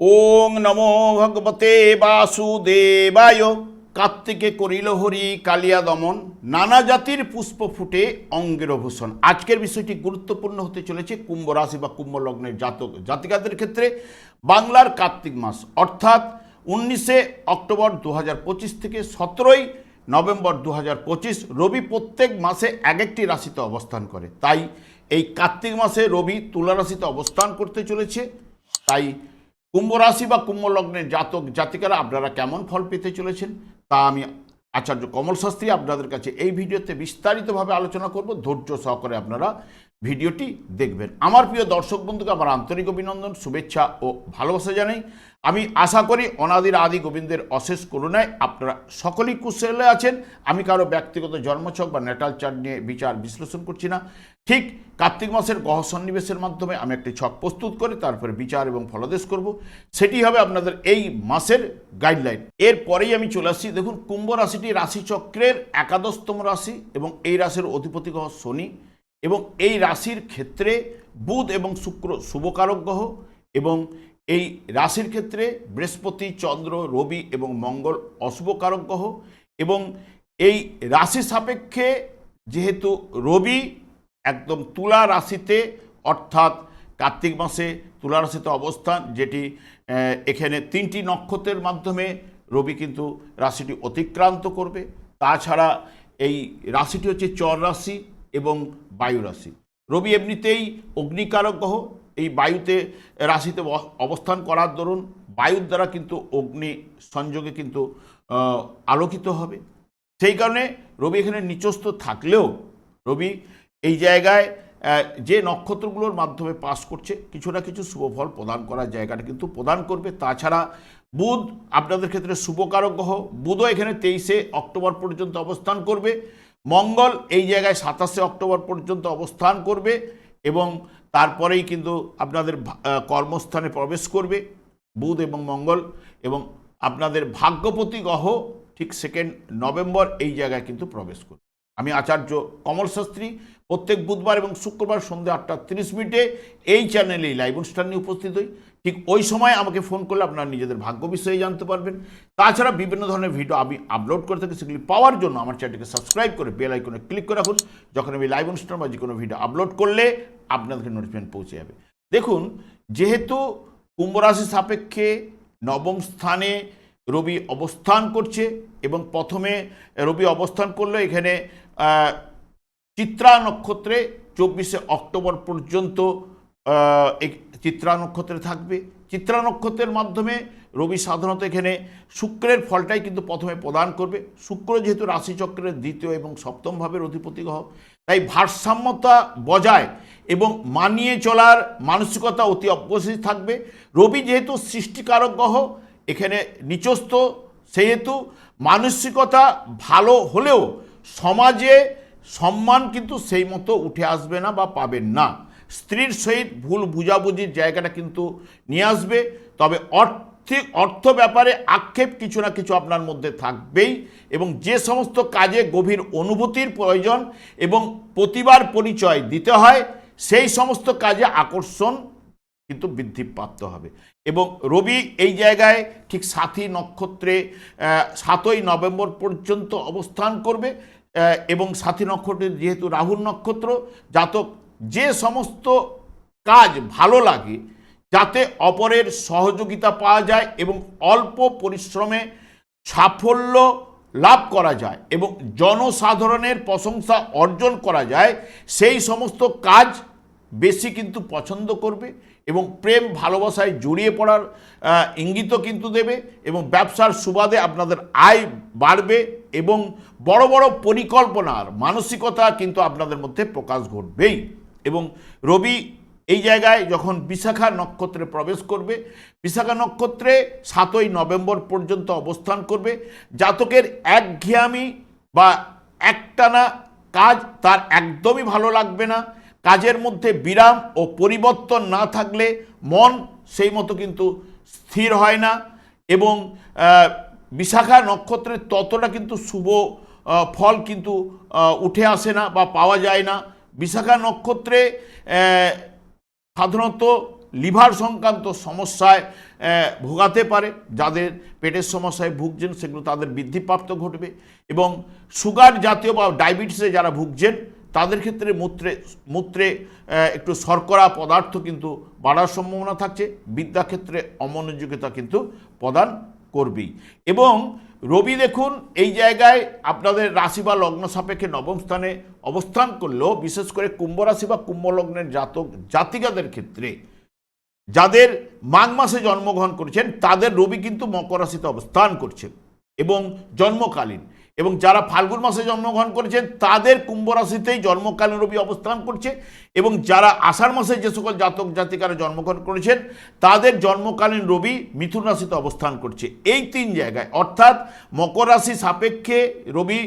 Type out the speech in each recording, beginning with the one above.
ওং নমো ভগবতে বাসুদেবায়। কার্তিকে করিল হরি কালিয়া দমন। নানা জাতির পুষ্প ফুটে অঙ্গের ভূষণ আজকের বিষয়টি গুরুত্বপূর্ণ হতে চলেছে কুম্ভ রাশি বা কুম্ভ লগ্নের জাতক, জাতিকাদের ক্ষেত্রে বাংলার কার্তিক মাস। অর্থাৎ উনিশে অক্টোবর দু হাজার পঁচিশ থেকে সতেরোই নভেম্বর দু হাজার পঁচিশ, রবি প্রত্যেক মাসে এক একটি রাশিতে অবস্থান করে। তাই এই কার্তিক মাসে রবি তুলা রাশিতে অবস্থান করতে চলেছে। তাই কুম্ভ রাশি বা কুম্ভ লগ্নের জাতক জাতিকারা আপনারা কেমন ফল পেতে চলেছেন? তা আমি আচার্য কমল শাস্ত্রী আপনাদের কাছে এই ভিডিওতে বিস্তারিতভাবে আলোচনা করব। ধৈর্য সহকারে আপনারা ভিডিওটি দেখবেন। আমার প্রিয় দর্শক বন্ধুকে আমার আন্তরিক অভিনন্দন, শুভেচ্ছা ও ভালোবাসা জানাই। আমি আশা করি অনাদির আদি গোবিন্দের অশেষ করুণায় আপনারা সকলেই কুশলে আছেন। আমি কারও ব্যক্তিগত জন্মছক বা নেটাল চার্ট নিয়ে বিচার বিশ্লেষণ করছি না। ঠিক কার্তিক মাসের গহ সন্নিবেশের মাধ্যমে আমি একটি ছক প্রস্তুত করে তারপরে বিচার এবং ফলদেশ করব। সেটি হবে আপনাদের এই মাসের গাইডলাইন এরপরেই আমি চলে আসছি। দেখুন, কুম্ভ রাশিটি রাশিচক্রের একাদশতম রাশি এবং এই রাশির অধিপতি গ্রহ শনি এবং এই রাশির ক্ষেত্রে বুধ এবং শুক্র শুভকারক গ্রহ এবং এই রাশির ক্ষেত্রে বৃহস্পতি, চন্দ্র, রবি এবং মঙ্গল অশুভকারক গ্রহ এবং এই রাশি সাপেক্ষে যেহেতু রবি একদম তুলা রাশিতে, অর্থাৎ কার্তিক মাসে তুলা রাশিতে অবস্থান, যেটি এখানে তিনটি নক্ষত্রের মাধ্যমে রবি কিন্তু রাশিটি অতিক্রান্ত করবে। তাছাড়া এই রাশিটি হচ্ছে চর রাশি এবং বায়ু রাশি। রবি এমনিতেই অগ্নিকারক গ্রহ এই বায়ুতে রাশিতে অবস্থান করার দরুন বায়ুর দ্বারা কিন্তু অগ্নি সংযোগে কিন্তু আলোকিত হবে। সেই কারণে রবি এখানে নিচস্থ থাকলেও, রবি এই জায়গায় যে নক্ষত্রগুলোর মাধ্যমে পাস করছে, কিছু না কিছু শুভ ফল প্রদান করার জায়গাটা কিন্তু প্রদান করবে। তাছাড়া বুধ আপনাদের ক্ষেত্রে শুভকারক গ্রহ, বুধও এখানে তেইশে অক্টোবর পর্যন্ত অবস্থান করবে। মঙ্গল এই জায়গায় সাতাশে অক্টোবর পর্যন্ত অবস্থান করবে এবং তারপরেই কিন্তু আপনাদের কর্মস্থানে প্রবেশ করবে, বুধ এবং মঙ্গল এবং আপনাদের ভাগ্যপতি গ্রহ ঠিক সেকেন্ড নভেম্বর এই জায়গায় কিন্তু প্রবেশ করবে। আমি আচার্য কমল শাস্ত্রী প্রত্যেক বুধবার এবং শুক্রবার সন্ধ্যা আটটা তিরিশ মিনিটে এই চ্যানেলে লাইভ অনুষ্ঠান নিয়ে উপস্থিত হই। ঠিক ওই সময় আমাকে ফোন করলে আপনারা নিজেদের ভাগ্য বিষয়ে জানতে পারবেন। তাছাড়া বিভিন্ন ধরনের ভিডিও আমি আপলোড করে থাকি, সেগুলি পাওয়ার জন্য আমার চ্যানেলটিকে সাবস্ক্রাইব করে বেল আইকনে ক্লিক করে রাখুন। যখন আমি লাইভ অনুষ্ঠান বা যে কোনো ভিডিও আপলোড করলে আপনাদেরকে নোটিফিকেশন পৌঁছে যাবে। দেখুন, যেহেতু কুম্ভ রাশি সাপেক্ষে নবম স্থানে রবি অবস্থান করছে এবং প্রথমে রবি অবস্থান করল এখানে চিত্রা নক্ষত্রে চব্বিশে অক্টোবর পর্যন্ত চিত্রা নক্ষত্রে থাকবে। চিত্রা নক্ষত্রের মাধ্যমে রবি সাধারণত এখানে শুক্রের ফলটাই কিন্তু প্রথমে প্রদান করবে। শুক্র যেহেতু রাশিচক্রের দ্বিতীয় এবং সপ্তম ভাবের অধিপতি গ্রহ, তাই ভারসাম্যতা বজায় এবং মানিয়ে চলার মানসিকতা অতি অবশ্যই থাকবে। রবি যেহেতু সৃষ্টিকারক গ্রহ, এখানে নিচস্থ, সেহেতু মানসিকতা ভালো হলেও সমাজে সম্মান কিন্তু সেই মতো উঠে আসবে না বা পাবেন না। স্ত্রীর সহিত ভুল বুঝাবুঝির জায়গাটা কিন্তু নিয়ে আসবে। তবে অর্থিক অর্থ ব্যাপারে আক্ষেপ কিছু না কিছু আপনার মধ্যে থাকবেই এবং যে সমস্ত কাজে গভীর অনুভূতির প্রয়োজন এবং প্রতিবার পরিচয় দিতে হয়, সেই সমস্ত কাজে আকর্ষণ কিন্তু বৃদ্ধি বৃদ্ধিপ্রাপ্ত হবে। এবং রবি এই জায়গায় ঠিক সাথী নক্ষত্রে সাতই নভেম্বর পর্যন্ত অবস্থান করবে। এবং সাথী নক্ষত্রের যেহেতু রাহুল নক্ষত্র, জাতক যে সমস্ত কাজ ভালো লাগে, যাতে অপরের সহযোগিতা পাওয়া যায় এবং অল্প পরিশ্রমে সাফল্য লাভ করা যায় এবং জনসাধারণের প্রশংসা অর্জন করা যায়, সেই সমস্ত কাজ বেশি কিন্তু পছন্দ করবে এবং প্রেম ভালোবাসায় জড়িয়ে পড়ার ইঙ্গিতও কিন্তু দেবে এবং ব্যবসার সুবাদে আপনাদের আয় বাড়বে। এবং বড় বড় পরিকল্পনার মানসিকতা কিন্তু আপনাদের মধ্যে প্রকাশ ঘটবেই। এবং রবি এই জায়গায় যখন বিশাখা নক্ষত্রে প্রবেশ করবে, বিশাখা নক্ষত্রে সাতই নভেম্বর পর্যন্ত অবস্থান করবে। জাতকের একঘেয়ামি বা একটানা কাজ তার একদমই ভালো লাগবে না। কাজের মধ্যে বিরাম ও পরিবর্তন না থাকলে মন সেই মতো কিন্তু স্থির হয় না। এবং বিশাখা নক্ষত্রের ততটা কিন্তু শুভ ফল কিন্তু উঠে আসে না বা পাওয়া যায় না। বিশাখা নক্ষত্রে সাধারণত লিভার সংক্রান্ত সমস্যায় ভোগাতে পারে। যাদের পেটের সমস্যায় ভুগছেন, সেগুলো তাদের বৃদ্ধিপ্রাপ্ত ঘটবে এবং সুগার জাতীয় বা ডায়াবেটিসে যারা ভুগছেন, তাদের ক্ষেত্রে মূত্রে মূত্রে একটু শর্করা পদার্থ কিন্তু বাড়ার সম্ভাবনা থাকছে। বিদ্যাক্ষেত্রে অমনোযোগিতা কিন্তু প্রদান করবেই এবং রবি দেখুন, এই জায়গায় আপনাদের রাশি বা লগ্ন সাপেক্ষে নবম স্থানে অবস্থান করলেও, বিশেষ করে কুম্ভ রাশি বা কুম্ভ লগ্নের জাতক, জাতিকাদের ক্ষেত্রে যাদের মাঘ মাসে জন্মগ্রহণ করেছেন, তাদের রবি কিন্তু মকর রাশিতে অবস্থান করছে এবং জন্মকালীন। এবং যারা ফাল্গুন মাসে জন্মগ্রহণ করেছেন, তাদের কুম্ভ রাশিতেই জন্মকালীন রবি অবস্থান করছে এবং যারা আষাঢ় মাসে যে সকল জাতক জাতিকারা জন্মগ্রহণ করেছেন, তাদের জন্মকালীন রবি মিথুন রাশিতে অবস্থান করছে। এই তিন জায়গায়, অর্থাৎ মকর রাশি সাপেক্ষে রবি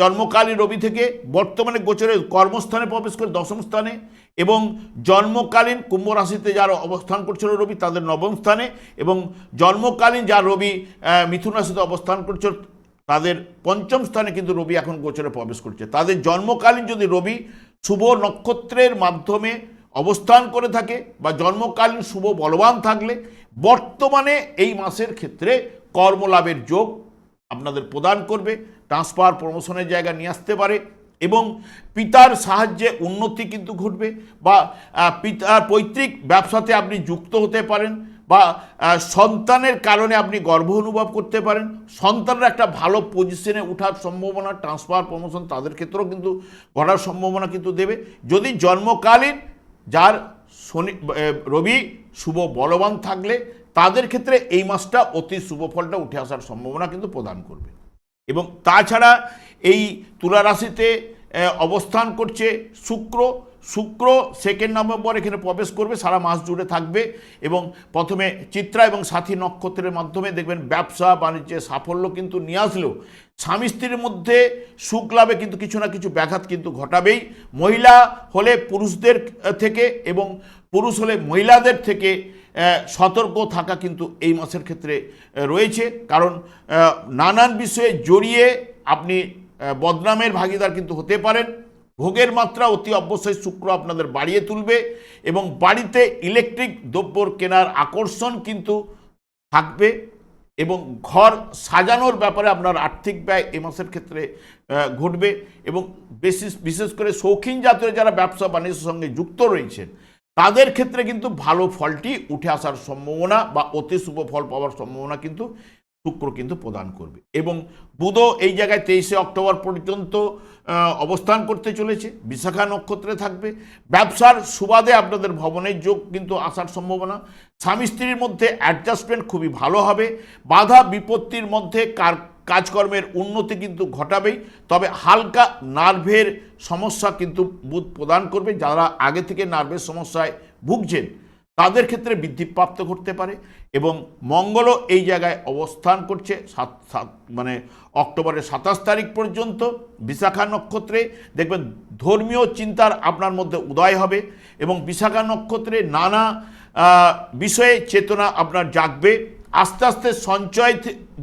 জন্মকালীন রবি থেকে বর্তমানে গোচরে কর্মস্থানে প্রবেশ করে দশম স্থানে এবং জন্মকালীন কুম্ভ রাশিতে যারা অবস্থান করছিল রবি, তাদের নবম স্থানে এবং জন্মকালীন যা রবি মিথুন রাশিতে অবস্থান করছিল তাদের পঞ্চম স্থানে কিন্তু রবি এখন গোচরে প্রবেশ করছে। তাদের জন্মকালীন যদি রবি শুভ নক্ষত্রের মাধ্যমে অবস্থান করে থাকে বা জন্মকালীন শুভ বলবান থাকলে, বর্তমানে এই মাসের ক্ষেত্রে কর্মলাভের যোগ আপনাদের প্রদান করবে, ট্রান্সফার প্রমোশনের জায়গা নিয়ে আসতে পারে এবং পিতার সাহায্যে উন্নতি কিন্তু ঘটবে বা পিতার পৈতৃক ব্যবসাতে আপনি যুক্ত হতে পারেন। বা সন্তানের কারণে আপনি গর্ব অনুভব করতে পারেন। সন্তানরা একটা ভালো পজিশনে ওঠার সম্ভাবনা ট্রান্সফার প্রমোশন তাদের ক্ষেত্রেও কিন্তু ঘটার সম্ভাবনা কিন্তু দেবে। যদি জন্মকালীন যার শনি রবি শুভ বলবান থাকলে তাদের ক্ষেত্রে এই মাসটা অতি শুভ ফলটা উঠে আসার সম্ভাবনা কিন্তু প্রদান করবে। এবং তাছাড়া এই তুলা রাশিতে অবস্থান করছে শুক্র। শুক্র সেকেন্ড নভেম্বর এখানে প্রবেশ করবে, সারা মাস জুড়ে থাকবে এবং প্রথমে চিত্রা এবং সাথী নক্ষত্রের মাধ্যমে দেখবেন ব্যবসা, বাণিজ্যে সাফল্য কিন্তু নিয়ে আসলেও স্বামী স্ত্রীর মধ্যে সুখ লাভে কিন্তু কিছু না কিছু ব্যাঘাত কিন্তু ঘটাবেই। মহিলা হলে পুরুষদের থেকে এবং পুরুষ হলে মহিলাদের থেকে সতর্ক থাকা কিন্তু এই মাসের ক্ষেত্রে রয়েছে। কারণ নানান বিষয়ে জড়িয়ে আপনি বদনামের ভাগিদার কিন্তু হতে পারেন। ভোগের মাত্রা অতি অবশ্যই শুক্র আপনাদের বাড়িয়ে তুলবে এবং বাড়িতে ইলেকট্রিক দ্রব্যর কেনার আকর্ষণ কিন্তু থাকবে এবং ঘর সাজানোর ব্যাপারে আপনার আর্থিক ব্যয় এ মাসের ক্ষেত্রে ঘটবে এবং বেশি, বিশেষ করে শৌখিন জাতীয় যারা ব্যবসা বাণিজ্যের সঙ্গে যুক্ত রয়েছেন, তাদের ক্ষেত্রে কিন্তু ভালো ফলটি উঠে আসার সম্ভাবনা বা অতি শুভ ফল পাওয়ার সম্ভাবনা কিন্তু শুক্র কিন্তু প্রদান করবে। এবং বুধও এই জায়গায় তেইশে অক্টোবর পর্যন্ত অবস্থান করতে চলেছে, বিশাখা নক্ষত্রে থাকবে। ব্যবসার সুবাদে আপনাদের ভবনের যোগ কিন্তু আসার সম্ভাবনা। স্বামী স্ত্রীর মধ্যে অ্যাডজাস্টমেন্ট খুবই ভালো হবে। বাধা বিপত্তির মধ্যে কার, কাজকর্মের উন্নতি কিন্তু ঘটাবেই। তবে হালকা নার্ভের সমস্যা কিন্তু বুধ প্রদান করবে। যারা আগে থেকে নার্ভের সমস্যায় ভুগছেন তাদের ক্ষেত্রে বৃদ্ধিপ্রাপ্ত করতে পারে এবং মঙ্গলও এই জায়গায় অবস্থান করছে সাত সাত মানে অক্টোবরের সাতাশ তারিখ পর্যন্ত বিশাখা নক্ষত্রে। দেখবেন ধর্মীয় চিন্তার আপনার মধ্যে উদয় হবে এবং বিশাখা নক্ষত্রে নানা বিষয়ে চেতনা আপনার জাগবে। আস্তে আস্তে সঞ্চয়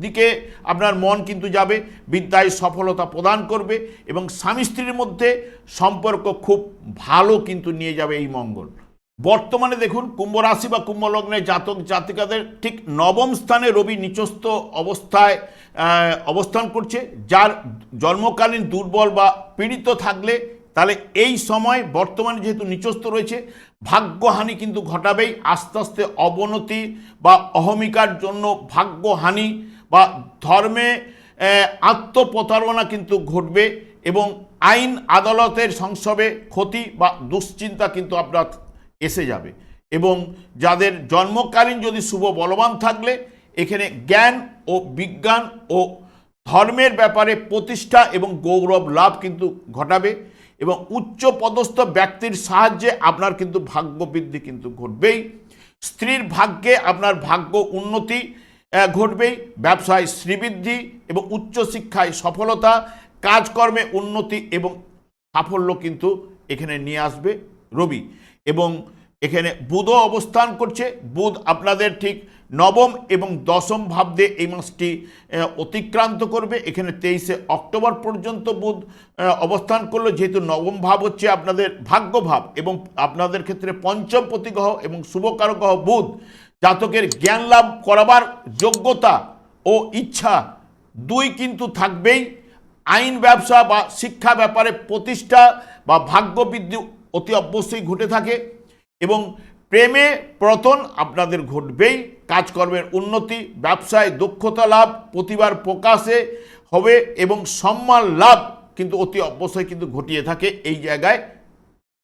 দিকে আপনার মন কিন্তু যাবে, বিদ্যায় সফলতা প্রদান করবে এবং স্বামী স্ত্রীর মধ্যে সম্পর্ক খুব ভালো কিন্তু নিয়ে যাবে এই মঙ্গল। বর্তমানে দেখুন কুম্ভ রাশি বা কুম্ভ লগ্নের জাতক জাতিকাদের ঠিক নবম স্থানে রবি নিচস্থ অবস্থায় অবস্থান করছে, যার জন্মকালীন দুর্বল বা পীড়িত থাকলে তাহলে এই সময় বর্তমানে যেহেতু নিচস্থ রয়েছে, ভাগ্যহানি কিন্তু ঘটাবেই, আস্তে আস্তে অবনতি বা অহমিকার জন্য ভাগ্যহানি বা ধর্মে আত্মপ্রতারণা কিন্তু ঘটবে এবং আইন আদালতের সংসবে ক্ষতি বা দুশ্চিন্তা কিন্তু আপনার এসে যাবে। এবং যাদের জন্মকালীন যদি শুভ বলবান থাকলে, এখানে জ্ঞান ও বিজ্ঞান ও ধর্মের ব্যাপারে প্রতিষ্ঠা এবং গৌরব লাভ কিন্তু ঘটাবে এবং উচ্চ পদস্থ ব্যক্তির সাহায্যে আপনার কিন্তু ভাগ্য বৃদ্ধি কিন্তু ঘটবেই। স্ত্রীর ভাগ্যে আপনার ভাগ্য উন্নতি ঘটবেই। ব্যবসায় শ্রীবৃদ্ধি এবং উচ্চশিক্ষায় সফলতা, কাজকর্মে উন্নতি এবং সাফল্য কিন্তু এখানে নিয়ে আসবে রবি। এবং এখানে বুধও অবস্থান করছে। বুধ আপনাদের ঠিক নবম এবং দশম ভাব দিয়ে এই মাসটি অতিক্রান্ত করবে। এখানে তেইশে অক্টোবর পর্যন্ত বুধ অবস্থান করল। যেহেতু নবম ভাব হচ্ছে আপনাদের ভাগ্য ভাব এবং আপনাদের ক্ষেত্রে পঞ্চম প্রতিগ্রহ এবং শুভকারক গ্রহ বুধ, জাতকের জ্ঞান লাভ করাবার যোগ্যতা ও ইচ্ছা দুই কিন্তু থাকবেই। আইন ব্যবসা বা শিক্ষা ব্যাপারে প্রতিষ্ঠা বা ভাগ্য বৃদ্ধি অতি অবশ্যই ঘটে থাকে এবং প্রেমে প্রতন আপনাদের ঘটবেই। কাজকর্মের উন্নতি, ব্যবসায় দক্ষতা লাভ প্রতিবার প্রকাশে হবে এবং সম্মান লাভ কিন্তু অতি অবশ্যই কিন্তু ঘটিয়ে থাকে এই জায়গায়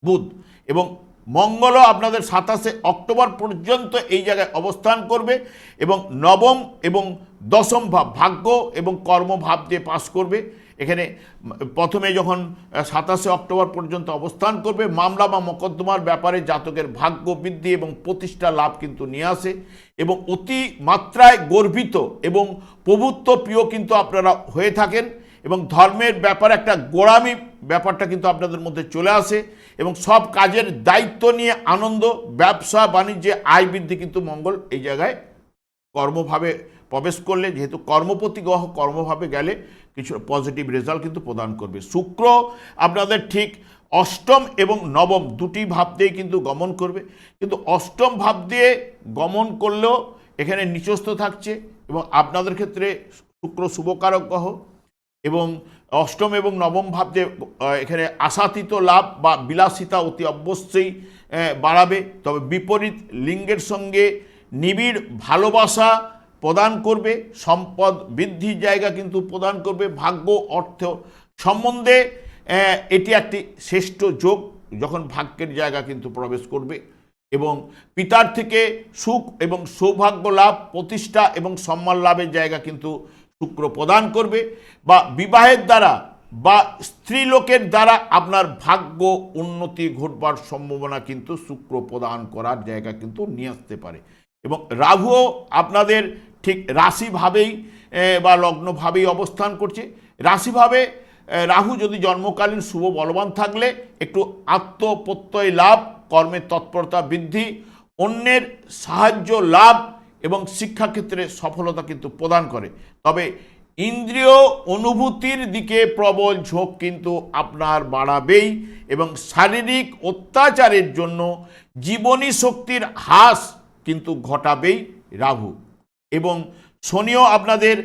বুধ। এবং মঙ্গলও আপনাদের সাতাশে অক্টোবর পর্যন্ত এই জায়গায় অবস্থান করবে এবং নবম এবং দশম ভাব ভাগ্য এবং কর্মভাব দিয়ে পাশ করবে এখানে প্রথমে যখন সাতাশে অক্টোবর পর্যন্ত অবস্থান করবে, মামলা বা মোকদ্দমার ব্যাপারে জাতকের ভাগ্য বৃদ্ধি এবং প্রতিষ্ঠা লাভ কিন্তু নিয়ে আসে এবং অতি মাত্রায় গর্বিত এবং প্রভুত্ব প্রিয় কিন্তু আপনারা হয়ে থাকেন এবং ধর্মের ব্যাপারে একটা গোড়ামি ব্যাপারটা কিন্তু আপনাদের মধ্যে চলে আসে এবং সব কাজের দায়িত্ব নিয়ে আনন্দ, ব্যবসা, বাণিজ্যে আয় বৃদ্ধি কিন্তু মঙ্গল এই জায়গায় কর্মভাবে প্রবেশ করলে যেহেতু কর্মপতি গ্রহ কর্মভাবে গেলে কিছু পজিটিভ রেজাল্ট কিন্তু প্রদান করবে। শুক্র আপনাদের ঠিক অষ্টম এবং নবম দুটি ভাব দিয়ে কিন্তু গমন করবে। কিন্তু অষ্টম ভাব দিয়ে গমন করলেও এখানে নিচস্থ থাকছে এবং আপনাদের ক্ষেত্রে শুক্র শুভকারক গ্রহ এবং অষ্টম এবং নবম ভাব যে আহ, এখানে আশাতীত লাভ বা বিলাসিতা অতি অবশ্যই বাড়াবে। তবে বিপরীত লিঙ্গের সঙ্গে নিবিড় ভালোবাসা প্রদান করবে, সম্পদ বৃদ্ধির জায়গা কিন্তু প্রদান করবে, ভাগ্য, অর্থ সম্বন্ধে এটি একটি শ্রেষ্ঠ যোগ যখন ভাগ্যের জায়গা কিন্তু প্রবেশ করবে এবং পিতার থেকে সুখ এবং সৌভাগ্য লাভ, প্রতিষ্ঠা এবং সম্মান লাভের জায়গা কিন্তু শুক্র প্রদান করবে বা বিবাহের দ্বারা বা স্ত্রীলোকের দ্বারা আপনার ভাগ্য উন্নতি ঘটবার সম্ভাবনা কিন্তু শুক্র প্রদান করার জায়গা কিন্তু নিয়ে আসতে পারে এবং রাহুও আপনাদের ঠিক রাশিভাবেই বা লগ্নভাবেই অবস্থান করছে। রাশিভাবে রাহু যদি জন্মকালীন শুভ বলবান থাকলে, একটু আত্মপ্রত্যয় লাভ, কর্মের তৎপরতা বৃদ্ধি, অন্যের সাহায্য লাভ এবং শিক্ষাক্ষেত্রে সফলতা কিন্তু প্রদান করে। তবে ইন্দ্রিয় অনুভূতির দিকে প্রবল ঝোঁক কিন্তু আপনার বাড়াবেই এবং শারীরিক অত্যাচারের জন্য জীবনী শক্তির হ্রাস কিন্তু ঘটাবেই রাহু। এবং শনিও আপনাদের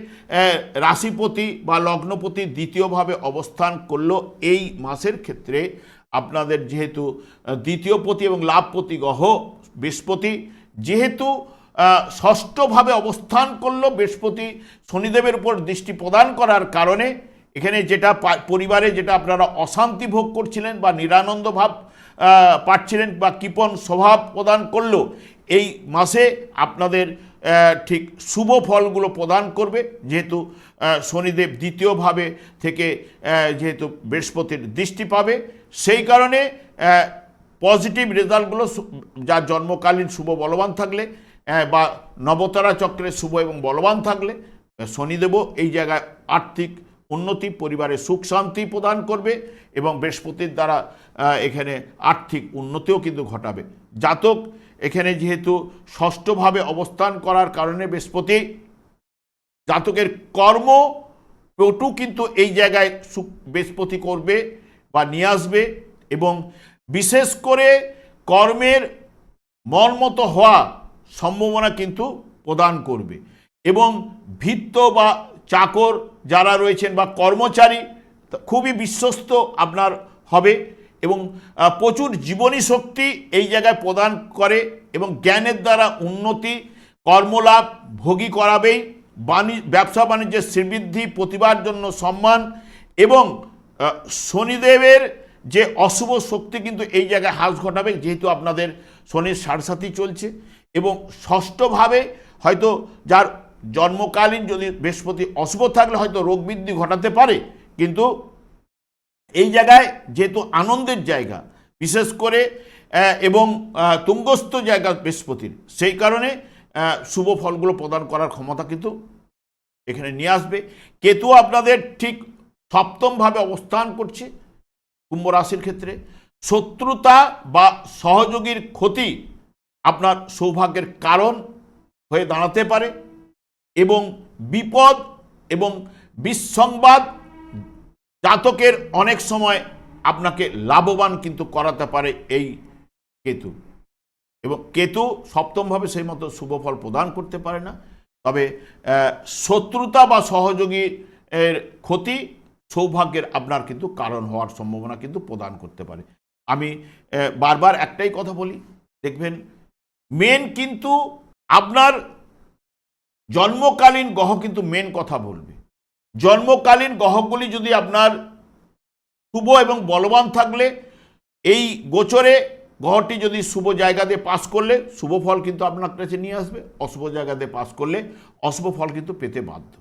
রাশিপতি বা লগ্নপতি দ্বিতীয়ভাবে অবস্থান করল এই মাসের ক্ষেত্রে। আপনাদের যেহেতু আহ, দ্বিতীয় পতি এবং লাভপতি গ্রহ বৃহস্পতি যেহেতু ষষ্ঠভাবে অবস্থান করল বৃহস্পতি শনিদেবের উপর দৃষ্টি প্রদান করার কারণে এখানে যেটা পরিবারে যেটা আপনারা অশান্তি ভোগ করছিলেন বা নিরানন্দ ভাব পাচ্ছিলেন বা কৃপণ স্বভাব প্রদান করল এই মাসে আপনাদের ঠিক শুভ ফলগুলো প্রদান করবে, যেহেতু শনিদেব দ্বিতীয়ভাবে থেকে যেহেতু বৃহস্পতির দৃষ্টি পাবে, সেই কারণে পজিটিভ রেজাল্টগুলো যার জন্মকালীন শুভ বলবান থাকলে বা নবতারা চক্রে শুভ এবং বলবান থাকলে শনিদেবও এই জায়গায় আর্থিক উন্নতি, পরিবারে সুখ শান্তি প্রদান করবে এবং বৃহস্পতির দ্বারা এখানে আর্থিক উন্নতিও কিন্তু ঘটাবে। জাতক এখানে যেহেতু ষষ্ঠভাবে অবস্থান করার কারণে বৃহস্পতি, জাতকের কর্ম পটু কিন্তু এই জায়গায় বৃহস্পতি করবে বা নিয়ে আসবে এবং বিশেষ করে কর্মের মর্মত মতো হওয়া সম্ভাবনা কিন্তু প্রদান করবে এবং ভিত্ত বা চাকর যারা রয়েছেন বা কর্মচারী খুবই বিশ্বস্ত আপনার হবে। এবং প্রচুর জীবনী শক্তি এই জায়গায় প্রদান করে এবং জ্ঞানের দ্বারা উন্নতি, কর্মলাভ ভোগী করাবেই। বাণী, ব্যবসা বাণিজ্যের শ্রীবৃদ্ধি, প্রতিভার জন্য সম্মান এবং শনিদেবের যে অশুভ শক্তি কিন্তু এই জায়গায় হ্রাস ঘটাবে, যেহেতু আপনাদের শনির সারসাথী চলছে। এবং ষষ্ঠভাবে হয়তো যার জন্মকালীন যদি বৃহস্পতি অশুভ থাকলে হয়তো রোগ বৃদ্ধি ঘটাতে পারে, কিন্তু এই জায়গায় যেহেতু আনন্দের জায়গা, বিশেষ করে এবং তুঙ্গস্থ জায়গা বৃহস্পতির, সেই কারণে শুভ ফলগুলো প্রদান করার ক্ষমতা কিন্তু এখানে নিয়ে আসবে। কেতু আপনাদের ঠিক সপ্তমভাবে অবস্থান করছে কুম্ভ রাশির ক্ষেত্রে। শত্রুতা বা সহযোগীর ক্ষতি আপনার সৌভাগ্যের কারণ হয়ে দাঁড়াতে পারে এবং বিপদ এবং বিসংবাদ জাতকের অনেক সময় আপনাকে লাভবান কিন্তু করাতে পারে এই কেতু। এবং কেতু সপ্তমভাবে সেই মতো শুভ ফল প্রদান করতে পারে না। তবে শত্রুতা বা সহযোগী এর ক্ষতি সৌভাগ্যের আপনার কিন্তু কারণ হওয়ার সম্ভাবনা কিন্তু প্রদান করতে পারে। আমি বারবার একটাই কথা বলি, দেখবেন মেন কিন্তু আপনার জন্মকালীন গ্রহ কিন্তু মেন কথা বলবে। জন্মকালীন গ্রহগুলি যদি আপনার শুভ এবং বলবান থাকলে, এই গোচরে গ্রহটি যদি শুভ জায়গা দিয়ে পাস করলে, শুভ ফল কিন্তু আপনার কাছে নিয়ে আসবে। অশুভ জায়গা দিয়ে পাস করলে অশুভ ফল কিন্তু পেতে বাধ্য।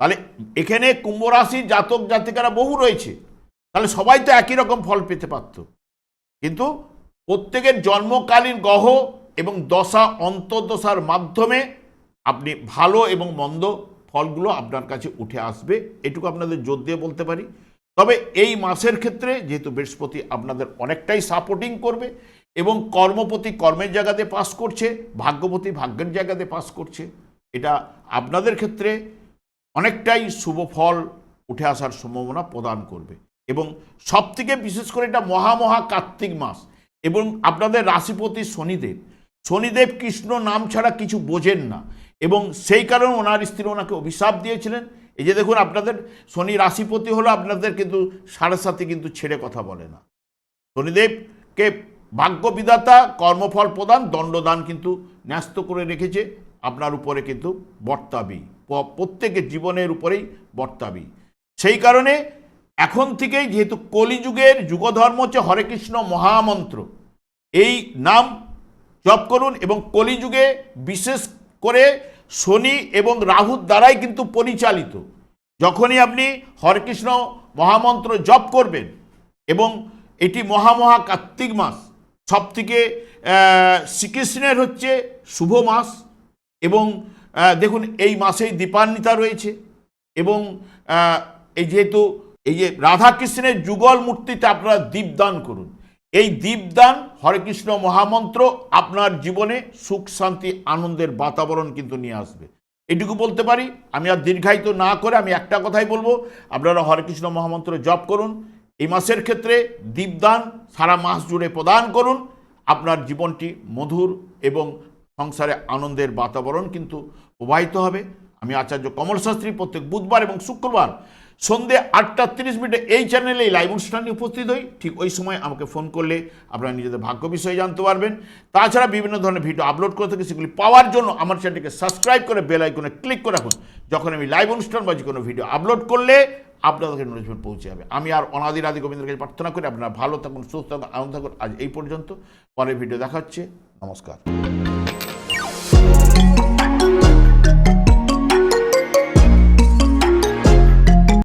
তাহলে এখানে কুম্ভ রাশির জাতক, জাতিকারা বহু রয়েছে। তাহলে সবাই তো একই রকম ফল পেতে পারত কিন্তু প্রত্যেকের জন্মকালীন গ্রহ এবং দশা, অন্তর্দশার মাধ্যমে আপনি ভালো এবং মন্দ ফলগুলো আপনার কাছে উঠে আসবে, এটুকু আপনাদের জোর দিয়ে বলতে পারি। তবে এই মাসের ক্ষেত্রে যেহেতু বৃহস্পতি আপনাদের অনেকটাই সাপোর্টিং করবে এবং কর্মপতি কর্মের জায়গাতে পাস করছে, ভাগ্যপতি ভাগ্যের জায়গাতে পাস করছে, এটা আপনাদের ক্ষেত্রে অনেকটাই শুভ ফল উঠে আসার সম্ভাবনা প্রদান করবে। এবং সবথেকে বিশেষ করে এটা মহামহা কার্তিক মাস এবং আপনাদের রাশিপতি শনিদেব শনিদেব কৃষ্ণ নাম ছাড়া কিছু বোঝেন না। এবং সেই কারণে ওনার স্ত্রী ওনাকে অভিশাপ দিয়েছিলেন। এই যে দেখুন, আপনাদের শনি রাশিপতি হলো আপনাদের কিন্তু সাড়ে সাথে কিন্তু ছেড়ে কথা বলে না। শনিদেবকে ভাগ্য বিধাতা কর্মফল প্রদান, দণ্ডদান কিন্তু ন্যস্ত করে রেখেছে। আপনার উপরে কিন্তু বর্তাবি। প্রত্যেকের জীবনের উপরেই বর্তাবি। সেই কারণে এখন থেকেই যেহেতু কলিযুগের যুগধর্ম হচ্ছে হরে কৃষ্ণ মহামন্ত্র, এই নাম জপ করুন এবং কলিযুগে বিশেষ করে শনি এবং রাহুর দ্বারাই কিন্তু পরিচালিত। যখনই আপনি হরকৃষ্ণ মহামন্ত্র জপ করবেন এবং এটি মহামহা কার্তিক মাস সব থেকে শ্রীকৃষ্ণের হচ্ছে শুভ মাস এবং দেখুন এই মাসেই দীপান্বিতা রয়েছে এবং এই যেহেতু এই যে রাধাকৃষ্ণের যুগল মূর্তিতে আপনারা দীপদান করুন। এই দীপদান, হরে কৃষ্ণ মহামন্ত্র আপনার জীবনে সুখ, শান্তি, আনন্দের বাতাবরণ কিন্তু নিয়ে আসবে। এটুকু বলতে পারি, আমি আর দীর্ঘায়িত না করে আমি একটা কথাই বলব, আপনারা হরে কৃষ্ণ মহামন্ত্র জপ করুন। এই মাসের ক্ষেত্রে দীপদান সারা মাস জুড়ে প্রদান করুন। আপনার জীবনটি মধুর এবং সংসারে আনন্দের বাতাবরণ কিন্তু প্রবাহিত হবে। আমি আচার্য কমল শাস্ত্রী প্রত্যেক বুধবার এবং শুক্রবার সন্ধে আটটা তিরিশ মিনিটে এই চ্যানেলে এই লাইভ অনুষ্ঠানে উপস্থিত হই। ঠিক ওই সময় আমাকে ফোন করলে আপনারা নিজেদের ভাগ্য বিষয়ে জানতে পারবেন। তাছাড়া বিভিন্ন ধরনের ভিডিও আপলোড করে থাকি, সেগুলি পাওয়ার জন্য আমার চ্যানেলটিকে সাবস্ক্রাইব করে বেল আইকনে ক্লিক করে রাখুন। যখন আমি লাইভ অনুষ্ঠান বা যে কোনো ভিডিও আপলোড করলে আপনাদেরকে নোটিফিকেশন পৌঁছে যাবে। আমি আর অনাদির আদি গোবিন্দের কাছে প্রার্থনা করি, আপনারা ভালো থাকুন, সুস্থ থাকুন, আনন্দ থাকুন। আজ এই পর্যন্ত। পরের ভিডিও দেখা হচ্ছে। নমস্কার।